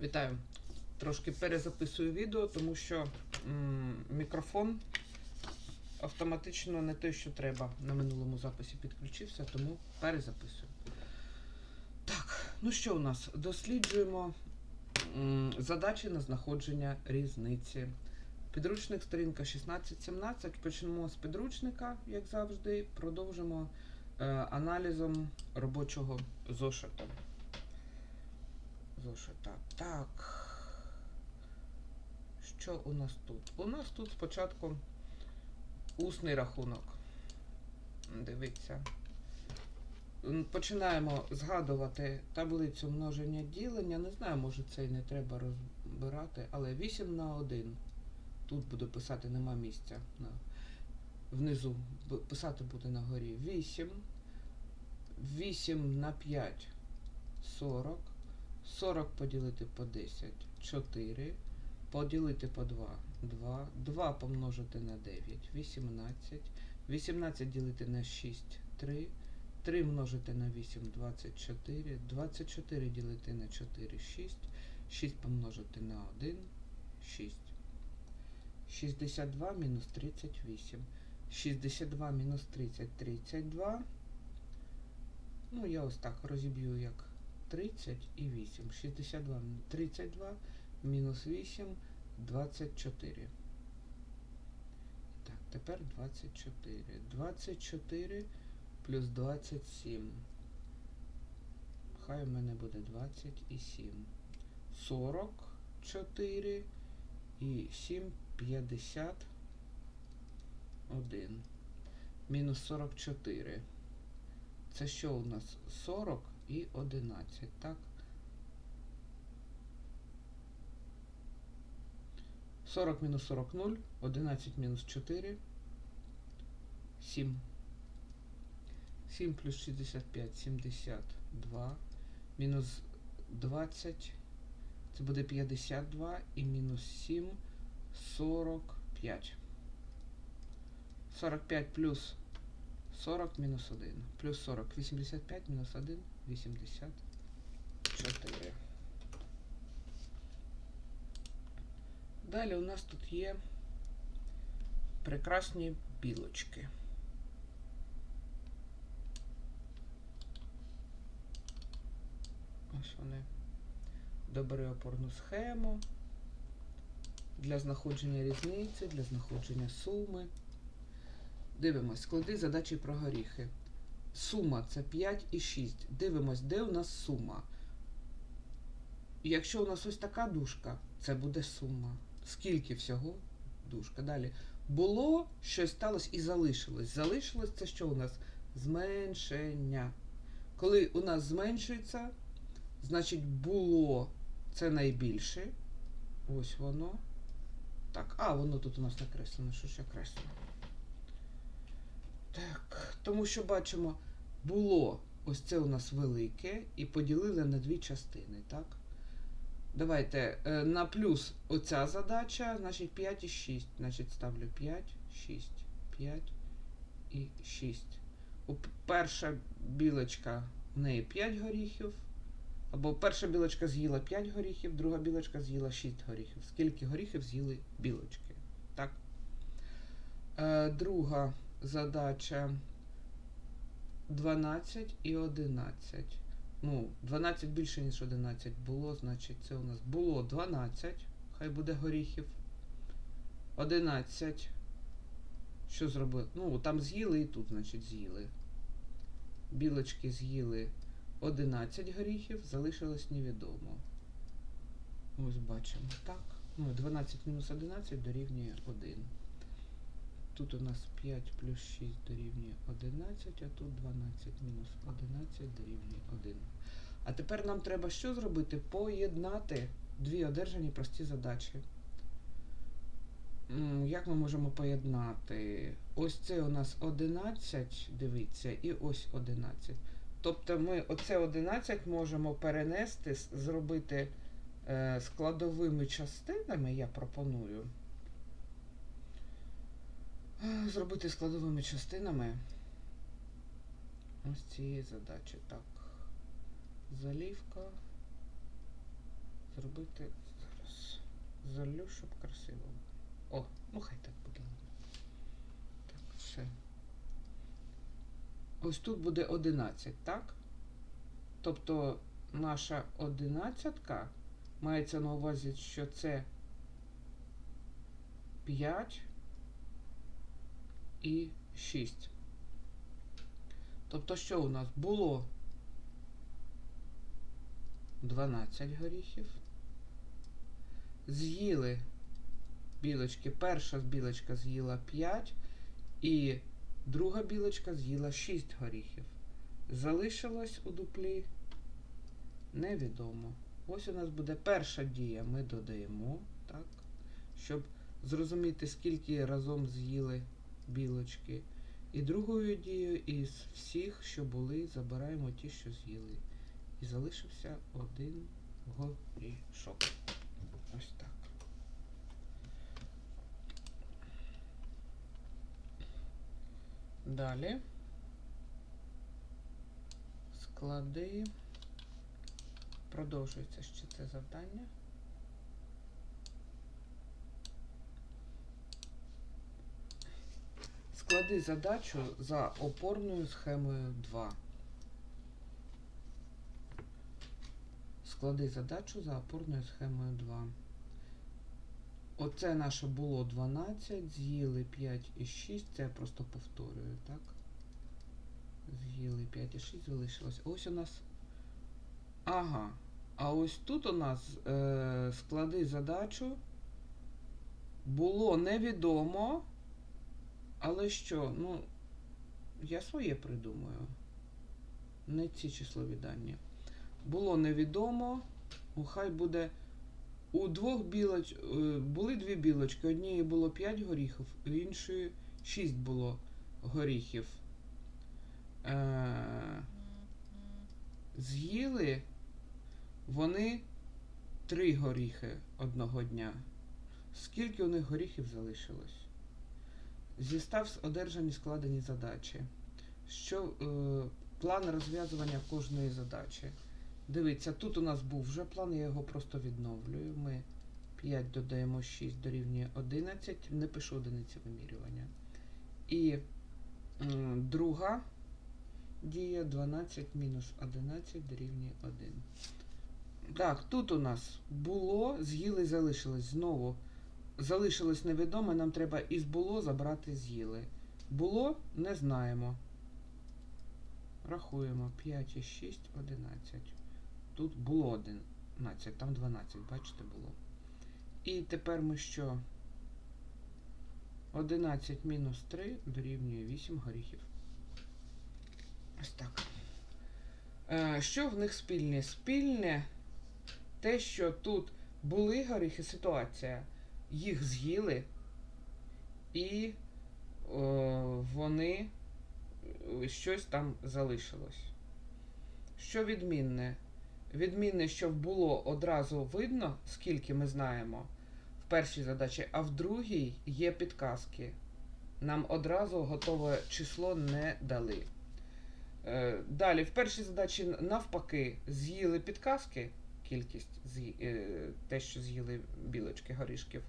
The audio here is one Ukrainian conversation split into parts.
Вітаю. Трошки перезаписую відео, тому що м, мікрофон автоматично не те, що треба. На минулому записі підключився, тому перезаписую. Так, ну що у нас? Досліджуємо м, задачі на знаходження різниці. Підручник сторінка 16-17. Почнемо з підручника, як завжди. Продовжимо е, аналізом робочого зошита. Зошита. Так. Що у нас тут? У нас тут спочатку усний рахунок. Дивіться. Починаємо згадувати таблицю множення ділення. Не знаю, може це і не треба розбирати, але 8 на 1. Тут буду писати, нема місця. Внизу писати буде на горі. 8. 8 на 5 40. 40 поділити по 10 4. Поділити по 2 2. 2 помножити на 9 18. 18 ділити на 6 3. 3 множити на 8 24. 24 ділити на 4 6. 6 помножити на 1 6. 62 мінус 38. 62 мінус 30 32. Ну, я ось так розіб'ю як 30 і 8. 62 мі- 32 мінус 8 24. Так, тепер 24. 24 плюс 27. Хай у мене буде 27. 44 і 7 51. Мінус 44. Це що у нас? 40 і 11, так? 40 мінус 40 0, 11 мінус 4, 7. 7 плюс 65, 72. Мінус 20, це буде 52 і мінус 7, 45. 45 плюс 40 мінус 1. Плюс 40. 85 мінус 1. 84. Далі у нас тут є прекрасні білочки. Ось вони. Добери опорну схему для знаходження різниці, для знаходження суми. Дивимось, склади задачі про горіхи. Сума це 5 і 6. Дивимось, де у нас сума. Якщо у нас ось така дужка, це буде сума. Скільки всього дужка? Далі. Було, щось сталося і залишилось. Залишилось це що у нас? Зменшення. Коли у нас зменшується, значить було це найбільше. Ось воно. Так, а, воно тут у нас накреслено. Що ж я креслю? Так, тому що бачимо, було ось це у нас велике і поділили на дві частини, так? Давайте е, на плюс оця задача, значить 5 і 6. Значить ставлю 5, 6, 5 і 6. Перша білочка в неї 5 горіхів. Або перша білочка з'їла 5 горіхів, друга білочка з'їла 6 горіхів. Скільки горіхів з'їли білочки? Так. Е, друга задача 12 і 11. Ну, 12 більше, ніж 11 було, значить це у нас було 12, хай буде горіхів. 11. Що зробили? Ну, там з'їли і тут, значить, з'їли. Білочки з'їли 11 горіхів, залишилось невідомо. Ось бачимо. Так. Ну, 12 мінус 11 дорівнює 1. Тут у нас 5 плюс 6 дорівнює 11, а тут 12 мінус 11 дорівнює 1. А тепер нам треба що зробити? Поєднати дві одержані прості задачі. Як ми можемо поєднати? Ось це у нас 11, дивіться, і ось 11. Тобто ми оце 11 можемо перенести, зробити е, складовими частинами, я пропоную. Е, Зробити складовими частинами ось цієї задачі. Так. Залівка. зробити зараз. Залю, щоб красиво. О, ну хай так буде. Так, все. Ось тут буде 11, так? Тобто наша одинадцятка мається на увазі, що це 5 і 6. Тобто, що у нас було 12 горіхів. З'їли білочки. Перша білочка з'їла 5 і друга білочка з'їла 6 горіхів. Залишилось у дуплі невідомо. Ось у нас буде перша дія. Ми додаємо, так, щоб зрозуміти, скільки разом з'їли білочки. І другою дією із всіх, що були, забираємо ті, що з'їли. І залишився один горішок. Ось так. Далі. Склади. Продовжується ще це завдання. Склади задачу за опорною схемою 2. Склади задачу за опорною схемою 2. Оце наше було 12, з'їли 5 і 6, це я просто повторюю, так? З'їли 5 і 6, залишилось. Ось у нас. Ага. А ось тут у нас е, склади задачу. Було невідомо. Але що? Ну, я своє придумаю. Не ці числові дані. Було невідомо. Хай буде. У двох білоч... е, були дві білочки. Однієї було 5 горіхів, іншої 6 було горіхів. Е... З'їли вони три горіхи одного дня. Скільки у них горіхів залишилось? Зістав одержані складені задачі. Що е, план розв'язування кожної задачі. Дивіться, тут у нас був вже план, я його просто відновлюю. Ми 5 додаємо 6 дорівнює 11, не пишу одиниці вимірювання. І м, друга дія 12 мінус 11 дорівнює 1. Так, тут у нас було, з'їли, залишилось. Знову залишилось невідоме, нам треба із було забрати з'їли. Було, не знаємо. Рахуємо 5 і 6, 11. Тут було 11, там 12, бачите, було. І тепер ми що? 11 мінус 3 дорівнює 8 горіхів. Ось так. Е, що в них спільне? Спільне те, що тут були горіхи, ситуація. Їх з'їли, і о, вони е, щось там залишилось. Що відмінне? Відмінне, що було одразу видно, скільки ми знаємо в першій задачі, а в другій є підказки. Нам одразу готове число не дали. Е, Далі, в першій задачі навпаки з'їли підказки, кількість е, те, що з'їли білочки горішків.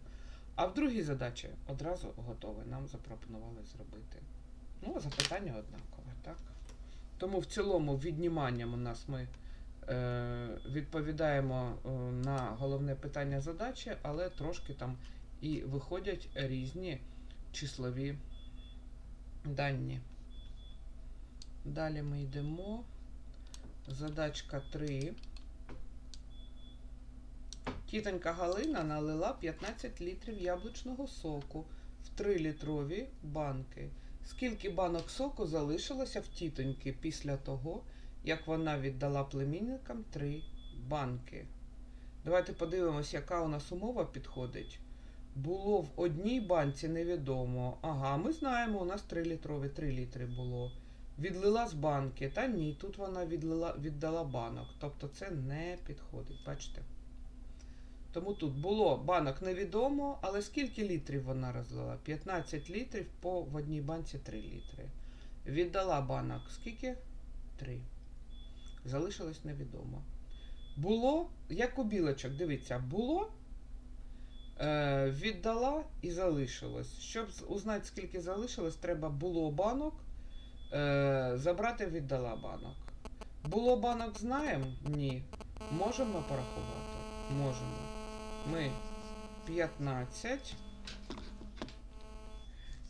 А в другій задачі одразу готове. Нам запропонували зробити. Ну, запитання однакове, так? Тому в цілому відніманням у нас ми е, відповідаємо е, на головне питання задачі, але трошки там і виходять різні числові дані. Далі ми йдемо. Задачка 3. Тітонька Галина налила 15 літрів яблучного соку в 3-літрові банки. Скільки банок соку залишилося в тітоньки після того, як вона віддала племінникам 3 банки? Давайте подивимось, яка у нас умова підходить. Було в одній банці невідомо. Ага, ми знаємо, у нас 3 літрові, 3 літри було. Відлила з банки. Та ні, тут вона відлила, віддала банок. Тобто це не підходить, бачите? Тому тут було банок невідомо, але скільки літрів вона розлила? 15 літрів по в одній банці 3 літри. Віддала банок скільки? 3. Залишилось невідомо. Було, як у білочок, дивіться, було, е, віддала і залишилось. Щоб узнати, скільки залишилось, треба було банок, е, забрати віддала банок. Було банок знаємо? Ні. Можемо порахувати? Можемо. Ми 15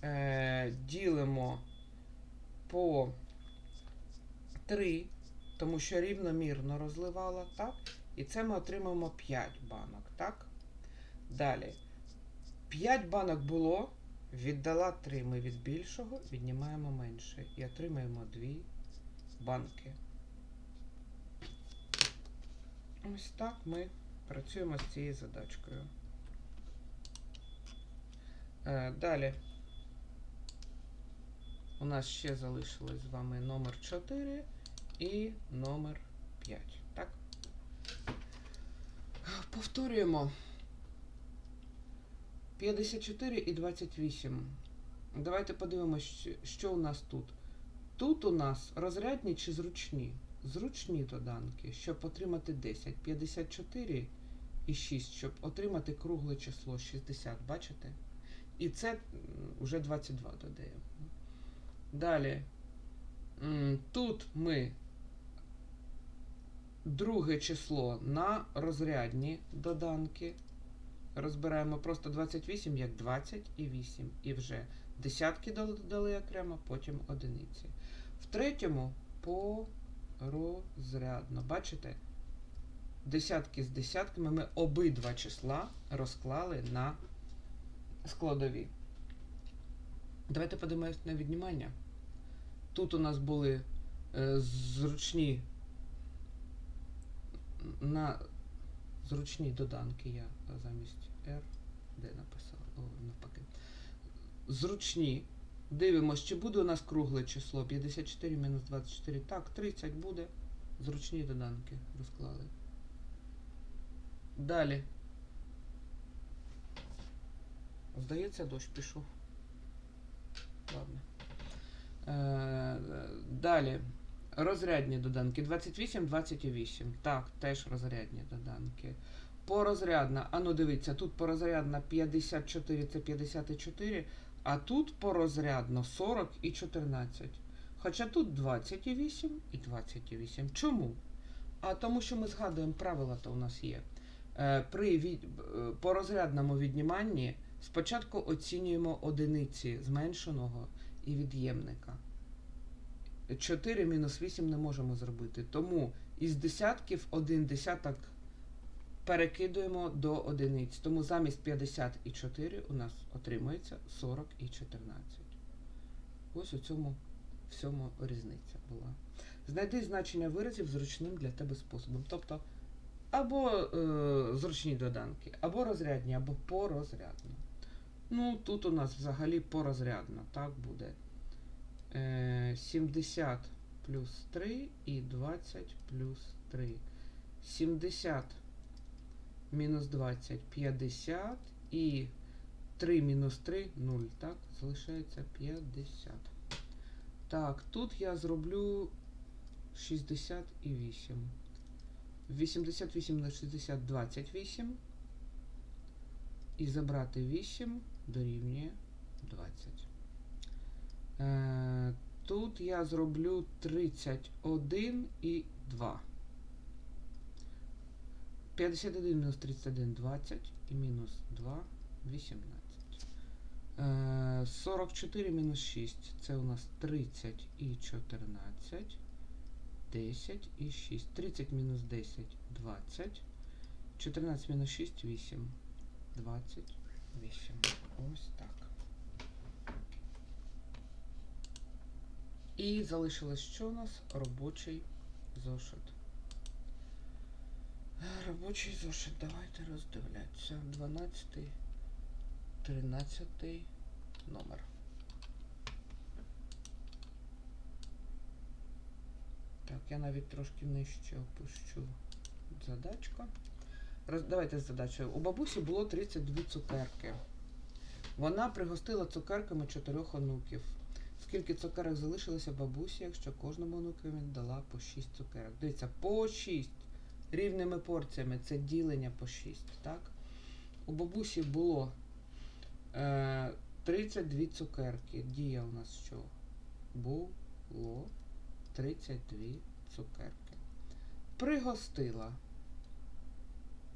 е, ділимо по 3, тому що рівномірно розливала, так? І це ми отримаємо 5 банок, так? Далі. 5 банок було, віддала 3. Ми від більшого віднімаємо менше. І отримаємо 2 банки. Ось так ми працюємо з цією задачкою. Е, далі. У нас ще залишилось з вами номер 4 і номер 5. Так? Повторюємо. 54 і 28. Давайте подивимось, що у нас тут. Тут у нас розрядні чи зручні? Зручні доданки, щоб отримати 10. 54 і 6, щоб отримати кругле число 60. Бачите? І це вже 22 додаємо. Далі. Тут ми друге число на розрядні доданки. Розбираємо просто 28 як 20 і 8. І вже десятки додали окремо, потім одиниці. В третьому порозрядно. Бачите? Десятки з десятками ми обидва числа розклали на складові. Давайте подивимось на віднімання. Тут у нас були е, зручні на зручні доданки я замість R, де написала, о, навпаки. Зручні. Дивимось, чи буде у нас кругле число 54 мінус 24. Так, 30 буде. Зручні доданки розклали. Далі. Здається, дощ пішов. Ладно. Е, далі. Розрядні доданки 28, 28. Так, теж розрядні доданки. Порозрядна. А ну дивіться, тут порозрядна 54 це 54, а тут порозрядно 40 і 14. Хоча тут 28 і 28. Чому? А тому що ми згадуємо, правила то у нас є. Е, При від... е, порозрядному відніманні спочатку оцінюємо одиниці зменшеного і від'ємника. 4 мінус 8 не можемо зробити. Тому із десятків один десяток перекидуємо до одиниць. Тому замість 54 у нас отримується 40 і 14. Ось у цьому всьому різниця була. Знайди значення виразів зручним для тебе способом. Тобто або е, зручні доданки, або розрядні, або порозрядно. Ну, тут у нас взагалі порозрядно, так буде. Е, 70 плюс 3 і 20 плюс 3. 70 мінус 20 50 і 3 мінус 3 0. Так, залишається 50. Так, тут я зроблю 68. 88 на 60 28. І забрати 8 дорівнює 20. Е, тут я зроблю 31 і 2. 51 мінус 31 20 і мінус 2 18. Е, 44 мінус 6 це у нас 30 і 14. 10 і 6. 30 мінус 10 20. 14 мінус 6 8. 28. Ось так. І залишилось що у нас? Робочий зошит. Робочий зошит. Давайте роздивлятися. 12, 13 номер. Так, я навіть трошки нижче опущу задачка. Роз... Давайте з задачею. У бабусі було 32 цукерки. Вона пригостила цукерками чотирьох онуків. Скільки цукерок залишилося бабусі, якщо кожному онукові дала по 6 цукерок? Дивіться, по 6. Рівними порціями. Це ділення по 6. Так? У бабусі було е, 32 цукерки. Дія у нас що? Було 32 цукерки. Пригостила.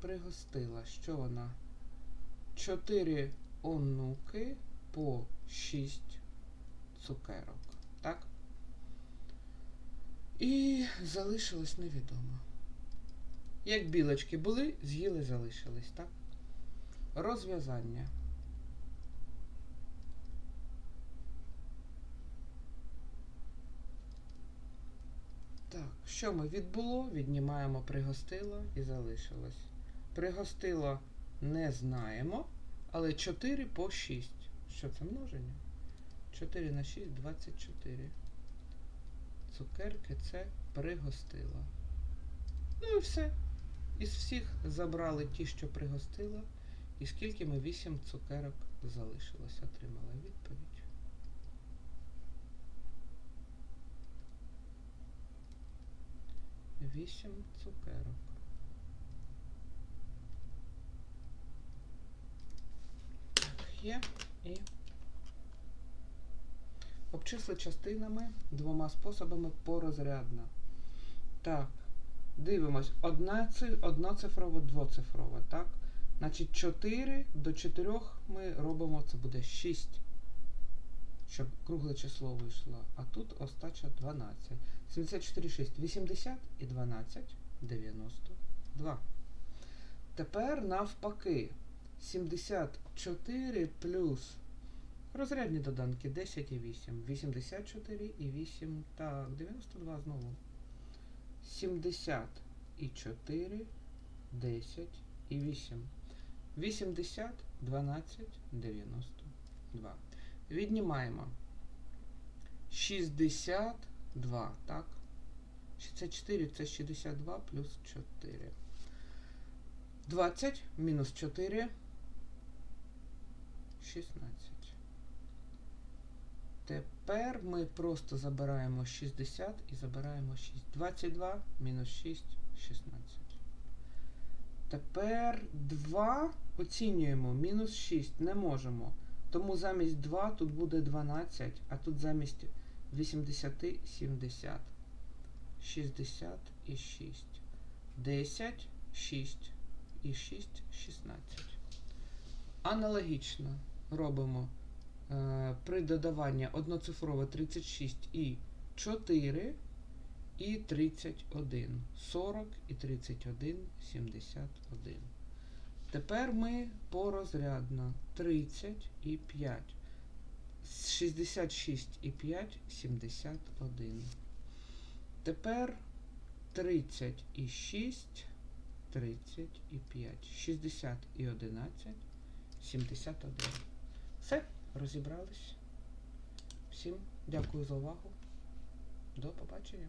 Пригостила. Що вона? 4 онуки по 6 цукерок. Так? І залишилось невідомо. Як білочки були, з'їли, залишились, так? Розв'язання. Так, що ми відбуло? Віднімаємо пригостило і залишилось. Пригостило не знаємо, але 4 по 6. Що це множення? 4 на 6 24. Цукерки це пригостила. Ну і все. Із всіх забрали ті, що пригостила. І скільки ми 8 цукерок залишилось, отримала відповідь. Вісім цукерок. Так, є і обчисли частинами двома способами порозрядно. Так, дивимось. Одна, ци- одноцифрова, двоцифрова, так? Значить, 4 до 4 ми робимо, це буде 6, щоб кругле число вийшло. А тут остача 12. 74, 6, 80 і 12, 92. Тепер навпаки. 74 плюс розрядні доданки 10 і 8. 84 і 8. Так, 92 знову. 70 і 4, 10 і 8. 80, 12, 92. Віднімаємо 62, так? 64 це 62 плюс 4. 20 мінус 4 16. Тепер ми просто забираємо 60 і забираємо 6. 22 мінус 6 16. Тепер 2 оцінюємо. Мінус 6 не можемо. Тому замість 2 тут буде 12, а тут замість 80 70. 60 і 6. 10, 6 і 6, 16. Аналогічно робимо при додаванні одноцифрове 36 і 4 і 31. 40 і 31, 71. Тепер ми порозрядно 30 і 5. 66 і 5, 71. Тепер 30 і 6, 30 і 5, 60 і 11, 71. Все, розібрались. Всім дякую за увагу. До побачення.